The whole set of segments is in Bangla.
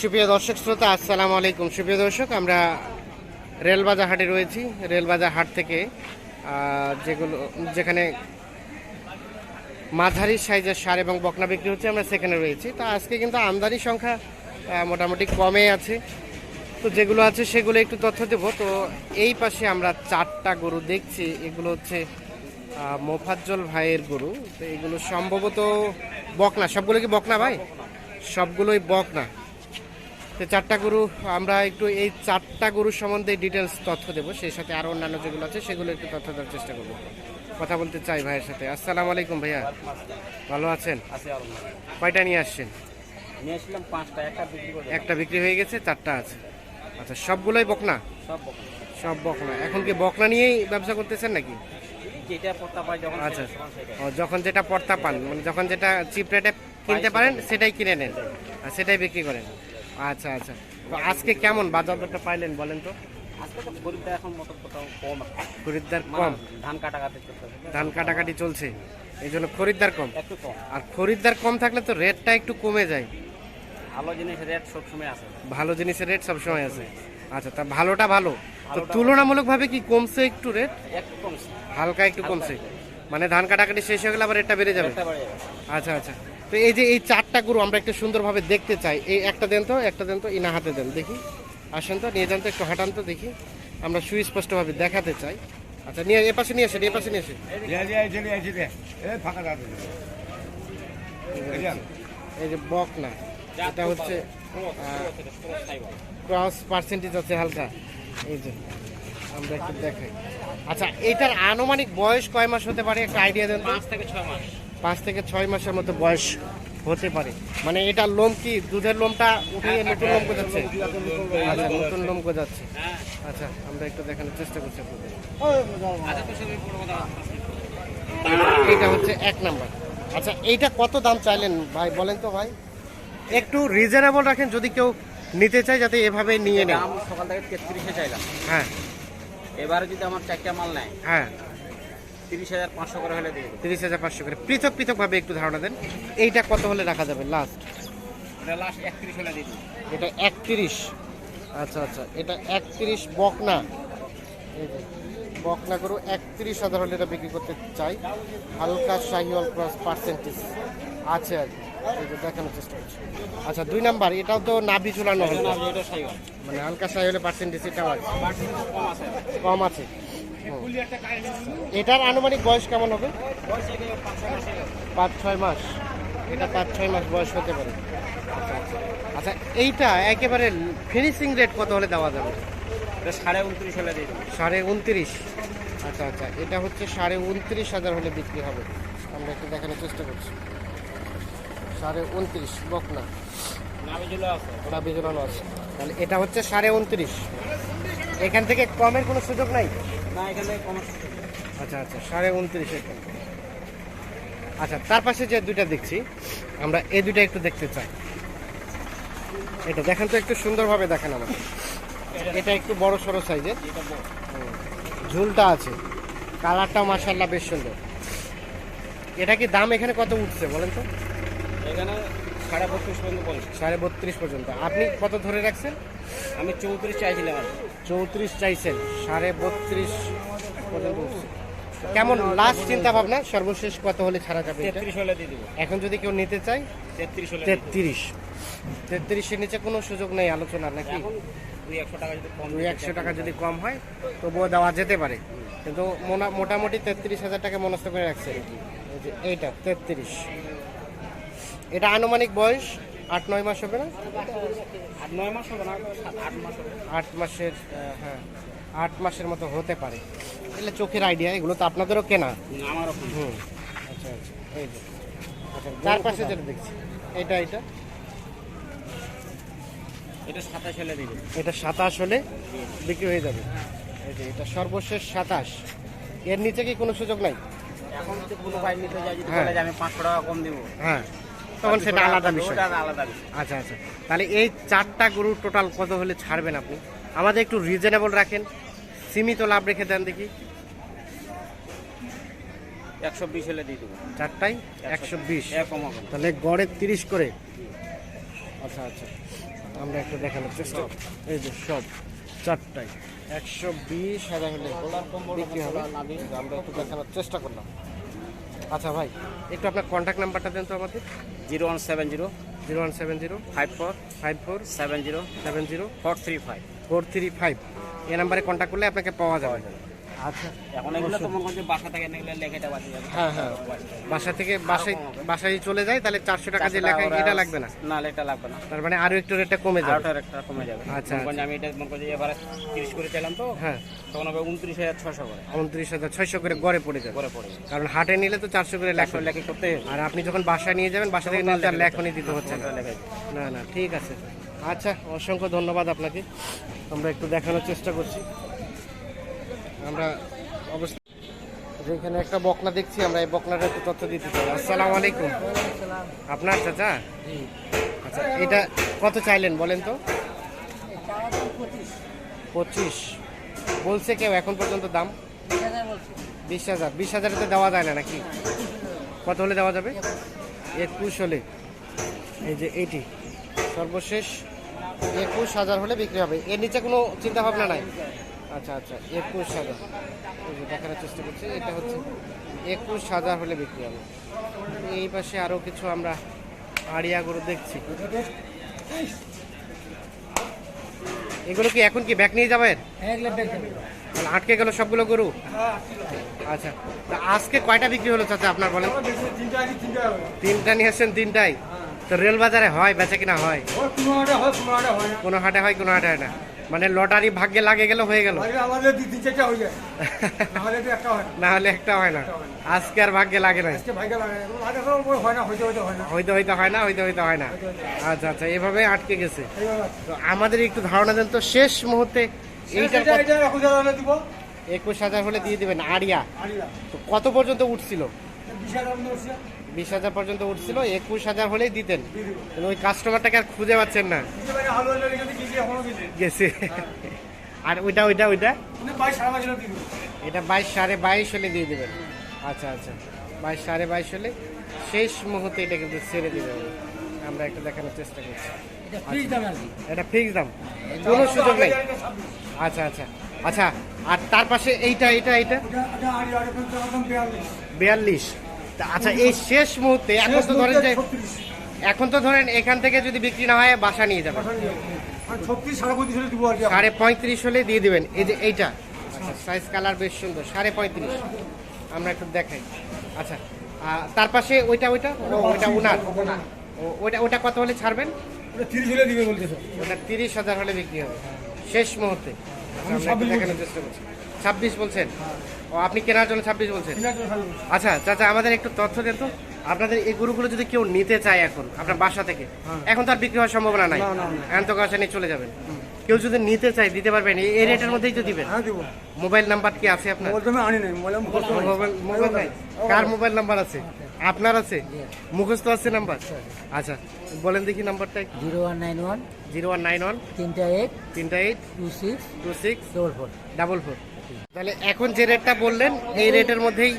সুপ্রিয় দর্শক শ্রোতা, আসসালামু আলাইকুম। সুপ্রিয় দর্শক, আমরা রেলবাজার হাটে রয়েছি। রেলবাজার হাট থেকে যেগুলো যেখানে মাঝারি সাইজের সার এবং বকনা বিক্রি হচ্ছে, আমরা সেখানে রয়েছি। তো আজকে কিন্তু আমদানি সংখ্যা মোটামুটি কমে আছে। তো যেগুলো আছে, সেগুলো একটু তথ্য দেব। তো এই পাশে আমরা চারটা গরু দেখছি। এগুলো হচ্ছে মোফাজ্জল ভাইয়ের গরু। তো এগুলো সম্ভবত বকনা। সবগুলো কি বকনা ভাই? সবগুলোই বকনা। তো চারটা গরু আমরা একটু এই চারটা গরুর সম্বন্ধে ডিটেলস তথ্য দেবো। সেই সাথে আরও অন্যান্য যেগুলো আছে সেগুলো একটু তথ্য দেওয়ার চেষ্টা করব। কথা বলতে চাই ভাইয়ের সাথে। আসসালামু আলাইকুম ভাইয়া। ভালো আছেন? আছে কয়টা নিয়ে আসছেন? পাঁচটা একটা বিক্রি করে একটা বিক্রি হয়ে গেছে চারটা আছে। আচ্ছা সবগুলোই বকনা? সব বকনা। সব বকনা। এখন কি বকনা নিয়েই ব্যবসা করতেছেন নাকি? আচ্ছা। ও যখন যেটা পড়তা পান মানে যখন যেটা চিপ রেটে কিনতে পারেন সেটাই কিনে নেন। আর সেটাই বিক্রি করেন। আচ্ছা আচ্ছা। তো আজকে কেমন বাজার দরটা পাইলেন বলেন তো? আজকে তো খরিদ্দার এখন মতো কোথাও কম খরিদ্দার মানে কম? ধান কাটাকাটি চলতেছে ধান কাটাকাটি চলছে। এই জন্য খরিদ্দার কম? একটু কম। আর খরিদ্দার কম থাকলে তো রেটটা একটু কমে যায়। ভালো জিনিস রেট সবসময় আছে। ভালো জিনিসের রেট সবসময় আছে। আচ্ছা তা ভালোটা ভালো। তো তুলনামূলকভাবে কি কমছে একটু রেট? একটু কমছে। হালকা একটু কমছে। মানে ধান কাটাকাটি শেষ হয়ে গেলে আবার রেটটা বাড়ে যাবে। আচ্ছা আচ্ছা। তো এই যে এই চারটা গরু আমরা একটু সুন্দরভাবে দেখতে চাই। এই একটা দেন তো একটা দেন তো ইনা হাতে দেন দেখি। আসেন তো নিয়ে যান তো একটু হাঁটান তো দেখি। আমরা সুস্পষ্টভাবে দেখাতে চাই। আচ্ছা নিয়ে এ পাশে নিয়ে আসেন এ পাশে নিয়ে আসেন। এই যে বক না এটা হচ্ছে ক্রস পার্সেন্টেজ আছে হালকা। এই যে আমরা একটু দেখাই। আচ্ছা এটার আনুমানিক বয়স কয় মাস হতে পারে? একটা আইডিয়া দেন পাঁচ থেকে ছয় মাস। পাঁচ থেকে ছয় মাসের মতো বয়স হতে পারে। মানে এটা লোম কি দুধের লোমটা উঠিয়ে নতুন লোম গজাচ্ছে? আচ্ছা নতুন লোম গজাচ্ছে। হ্যাঁ আচ্ছা আমরা একটু দেখানোর চেষ্টা করছি আপনাদের। আচ্ছা এইটা হচ্ছে এক নাম্বার। আচ্ছা এইটা কত দাম চাইলেন ভাই? বলেন তো ভাই। একটু রিজনেবল রাখেন যদি কেউ নিতে চায় যাতে এভাবে নিয়ে নেয়। সকাল থেকে তেত্রিশে চাইলাম। হ্যাঁ। এবারে যদি আমার চারটা মাল নেয় হ্যাঁ। তিরিশ হাজার পাঁচশো করে হলে দিয়ে তিরিশ হাজার পাঁচশো করে। পৃথক পৃথকভাবে একটু ধারণা দেন। এইটা কত হলে রাখা যাবে লাস্ট এটা লাস্ট একত্রিশ হলে দিয়ে এটা একত্রিশ। আচ্ছা আচ্ছা এটা একত্রিশ বকনা। বকনা গরু একত্রিশ হাজার হলে এটা বিক্রি করতে চাই। হালকা শাহিওয়াল ক্রস পার্সেন্টেজ আছে আর দেখানোর চেষ্টা করছি। আচ্ছা দুই নাম্বার এটাও তো নাভি এটা সাইওয়াল মানে হালকা শাহিওয়ালের পার্সেন্টেজ এটাও আছে। কম আছে। কম আছে। হুম। এটার আনুমানিক বয়স কেমন হবে? পাঁচ ছয় মাসে। এটা পাঁচ ছয় মাস বয়স হতে পারে। আচ্ছা এইটা একেবারে ফিনিশিং রেট কত হলে দেওয়া যাবে? সাড়ে উনত্রিশ হলে সাড়ে উনত্রিশ। আচ্ছা আচ্ছা এটা হচ্ছে সাড়ে উনত্রিশ হাজার হলে বিক্রি হবে। আমরা একটু দেখানোর চেষ্টা করছি। সাড়ে উনত্রিশ বকনা। বিজনানো আছে। তাহলে এটা হচ্ছে সাড়ে উনত্রিশ। এখান থেকে কমের কোনো সুযোগ নাই? না এখানে আচ্ছা আচ্ছা সাড়ে উনত্রিশ এখানে আচ্ছা তার পাশে যে দুইটা দেখছি আমরা এই দুইটা একটু দেখতে চাই। এটা দেখেন তো একটু সুন্দরভাবে দেখেন আমাকে। এটা একটু বড় সড়ো সাইজের। ঝুলটা আছে। কালারটা মার্শাল্লাহ বেশ সুন্দর। এটা কি দাম এখানে কত উঠছে বলেন তো? এখানে সাড়ে বত্রিশ পর্যন্ত বলছে সাড়ে বত্রিশ পর্যন্ত। আপনি কত ধরে রাখছেন? আমি চৌত্রিশ চাইছিলাম আর চৌত্রিশ চাইছেন। সাড়ে বত্রিশ পর্যন্ত কেমন লাস্ট চিন্তা ভাবনা? সর্বশেষ কত হলে ছাড়া যাবে তেত্রিশ হলে দিয়ে দেবো। এখন যদি কেউ নিতে চায়? তেত্রিশ হলে তেত্রিশ। তেত্রিশের নিচে কোনো সুযোগ নেই আলোচনার নাকি? দুই একশো টাকা যদি কম দুই একশো টাকা যদি কম হয় তবুও দেওয়া যেতে পারে। কিন্তু মোটামুটি তেত্রিশ হাজার টাকা মনস্থ করে রাখছে। এইটা তেত্রিশ। এটা আনুমানিক বয়স? আট নয় মাস হবে না? আট নয় মাস হবে না আট মাস হবে। আট মাসের হ্যাঁ আট মাসের মতো হতে পারে। এগুলো চোখের আইডিয়া এগুলো তো আপনাদেরও কেনা। আমার হুম আচ্ছা আচ্ছা এই যে। আচ্ছা চার পাশে যেটা দেখছি এটা এটা? এটা সাতাশ হলে দিয়ে এটা সাতাশ হলে বিক্রি হয়ে যাবে। এই যে এটা সর্বশেষ সাতাশ। এর নিচে কি কোনো সুযোগ নাই? এখন যদি কোনো ভাই নিতে যায় যদি হ্যাঁ। বলে যে আমি পাঁচশো টাকা কম দিব। হ্যাঁ। তখন সেটা আলাদা বিষয়। আলাদা আচ্ছা আচ্ছা। তাহলে এই চারটা গরু টোটাল কত হলে ছাড়বেন আপনি? আমাদের একটু রিজনেবল রাখেন। সীমিত লাভ রেখে দেন দেখি। একশো বিশ হলে দিয়ে দেবো। চারটাই? একশো বিশ। তাহলে গড়ে তিরিশ করে। আচ্ছা আচ্ছা। আমরা একটু দেখানোর চেষ্টা। এই যে সব চারটাই। একশো বিশ হাজার হলে বিক্রি হবে। আমরা একটু দেখানোর চেষ্টা করলাম। আচ্ছা ভাই একটু আপনার কন্ট্যাক্ট নাম্বারটা দেন তো আমাদের zero one seven zero zero one seven zero five four five four seven zero seven zero four three five. Four three five. এই নাম্বারে কন্ট্যাক্ট করলে আপনাকে পাওয়া যাওয়া যাবে। আচ্ছা। এখন এগুলো তো মনে করছে বাসা থেকে নিয়ে লেখাটা বাঁচে যাবে হ্যাঁ হ্যাঁ। বাসা থেকে বাসায় বাসায় চলে যায় তাহলে চারশো টাকা যে লেখা এটা লাগবে না? না এটা লাগবে না। তার মানে আরও একটু রেটটা কমে যাবে? একটা কমে যাবে। আচ্ছা, মনে আমি এটা মনে করছি এবারে তিরিশ করে চাইলাম তো হ্যাঁ। তখন হবে উনত্রিশ হাজার ছশো করে। উনত্রিশ হাজার ছয়শো করে গড়ে পড়ে যাবে। করে পড়ে যাবে। কারণ হাটে নিলে তো চারশো করে লেখা। লেখি করতে আর আপনি যখন বাসায় নিয়ে যাবেন বাসা থেকে নিলে তো আর লেখনই দিতে হচ্ছে না। না না ঠিক আছে। আচ্ছা অসংখ্য ধন্যবাদ আপনাকে। আমরা একটু দেখানোর চেষ্টা করছি। আমরা অবস্থা যেখানে একটা বকনা দেখছি, আমরা এই বকনাটা একটু তথ্য দিতে চাই। আসসালামু আলাইকুম। আপনার চাচা? আচ্ছা এটা কত চাইলেন বলেন তো? পঁচিশ। বলছে কেউ, এখন পর্যন্ত দাম? বিশ হাজার। বিশ হাজারে তো দেওয়া যায় না নাকি? কত হলে দেওয়া যাবে? একুশ হলে। এই যে এইটি সর্বশেষ একুশ হাজার হলে বিক্রি হবে। এর নিচে কোনো চিন্তা ভাবনা নাই? আচ্ছা আচ্ছা একুশ হাজার। দেখানোর চেষ্টা করছি এটা হচ্ছে একুশ হাজার হলে বিক্রি হবে। এই পাশে আরও কিছু আমরা আড়িয়া গরু দেখছি। এগুলো কি এখন কি ব্যাক নিয়ে যাবেন তাহলে আটকে গেল সবগুলো গরু? আচ্ছা তা আজকে কয়টা বিক্রি হলো চাচা আপনার বলেন? তিনটা নিয়ে আসছেন তিনটাই? তো রেল বাজারে হয় বেচা কিনা হয়? কোনো হাটে হয় কোনো হাটে হয় না। মানে লটারি ভাগ্যে লাগে গেল হয়ে গেল। আমাদের দুই তিন চারটা হয়ে যায়। একটা হয় না। হলে একটা হয় না। আজকে আর ভাগ্যে লাগে না আজকে ভাইকে লাগে না হয় না। হইতে হইতে হয় না হইতে হইতে হয় না। হইতে হইতে হয় না। আচ্ছা আচ্ছা এভাবে আটকে গেছে। তো আমাদের একটু ধারণা দেন তো শেষ মুহূর্তে এইটা একুশ হাজার হলে দিব। একুশ হাজার হলে দিয়ে দিবেন তো কত পর্যন্ত উঠছিল? বিশ হাজার পর্যন্ত উঠছিল একুশ হাজার হলেই দিতেন। ওই কাস্টমারটাকে আর খুঁজে পাচ্ছেন না। গেছে। আর ওইটা ওইটা ওইটা? মানে এটা বাইশ সাড়ে বাইশ হলে দিয়ে দেবেন। আচ্ছা আচ্ছা। বাইশ সাড়ে বাইশ হলে শেষ মুহূর্তে এটা কিন্তু ছেড়ে দিবে হবে। আমরা একটা দেখানোর চেষ্টা করছি। এটা দাম এটা ফিক্স দাম। কোনো সুযোগ নেই। আচ্ছা আচ্ছা। আচ্ছা আর তার পাশে এইটা এইটা এইটা? বিয়াল্লিশ। আচ্ছা এই শেষ মুহূর্তে এখন তো ধরেন যে এখন তো ধরেন এখান থেকে যদি বিক্রি না হয় বাসা নিয়ে যাবেন। সাড়ে পঁয়ত্রিশ হলে দিব আর কি সাড়ে পঁয়ত্রিশ হলে দিয়ে দিবেন। এই যে এইটা সাইজ কালার বেশ সুন্দর সাড়ে পঁয়ত্রিশ। আমরা একটু দেখাই। আচ্ছা আর তার পাশে ওইটা ওইটা? ওইটা উনার ওইটা ওইটা কত হলে ছাড়বেন? ওটা তিরিশ হলে দিবে বলতেছে। ওটা তিরিশ হাজার হলে বিক্রি হবে। শেষ মুহূর্তে। আচ্ছা, আমরা একটু 26 দেখানোর চেষ্টা করছি। ছাব্বিশ বলছেন? ও আপনি কেনার জন্য ছাব্বিশ বলছেন। আচ্ছা চাচা আমাদের একটু তথ্য দেন তো। আপনাদের এই গরুগুলো যদি কেউ নিতে চায় এখন আপনার বাসা থেকে এখন তার বিক্রি হওয়ার সম্ভাবনা নাই। না, না, না। এখন তো কাছে নিয়ে চলে যাবেন। কেউ যদি নিতে চায় দিতে পারবেন? এই- এই রেটের মধ্যেই তো দিবেন। হ্যাঁ দিব। মোবাইল নাম্বার কি আছে আপনার? মোবাইল তো আমি আনি নাই। মোবাইল মুখস্থ নাই। মোবাইল মোবাইল নাই। কার মোবাইল নাম্বার আছে? আপনার আছে? মুখস্থ আছে নাম্বার? আচ্ছা বলেন দেখি নাম্বারটা zero one nine one zero one nine one তিনটা এইট তিনটা eight two six two six double four. Double four. তাহলে এখন যে রেটটা বললেন এই রেটের মধ্যেই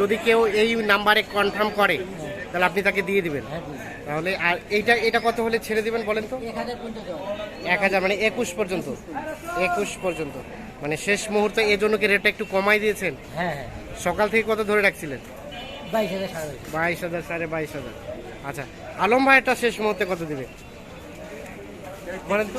যদি কেউ এই নাম্বারে কনফার্ম করে তাহলে আপনি তাকে দিয়ে দিবেন। তাহলে আর এইটা এটা কত হলে ছেড়ে দিবেন বলেন তো? এক হাজার মানে একুশ পর্যন্ত। একুশ পর্যন্ত। মানে শেষ মুহূর্তে এই জন্য কি রেটটা একটু কমাই দিয়েছেন? হ্যাঁ হ্যাঁ। সকাল থেকে কত ধরে রাখছিলেন? বাইশ হাজার সাড়ে বাইশ হাজার। আচ্ছা আলম ভাইটা শেষ মুহূর্তে কত দিবে? বলেন তো।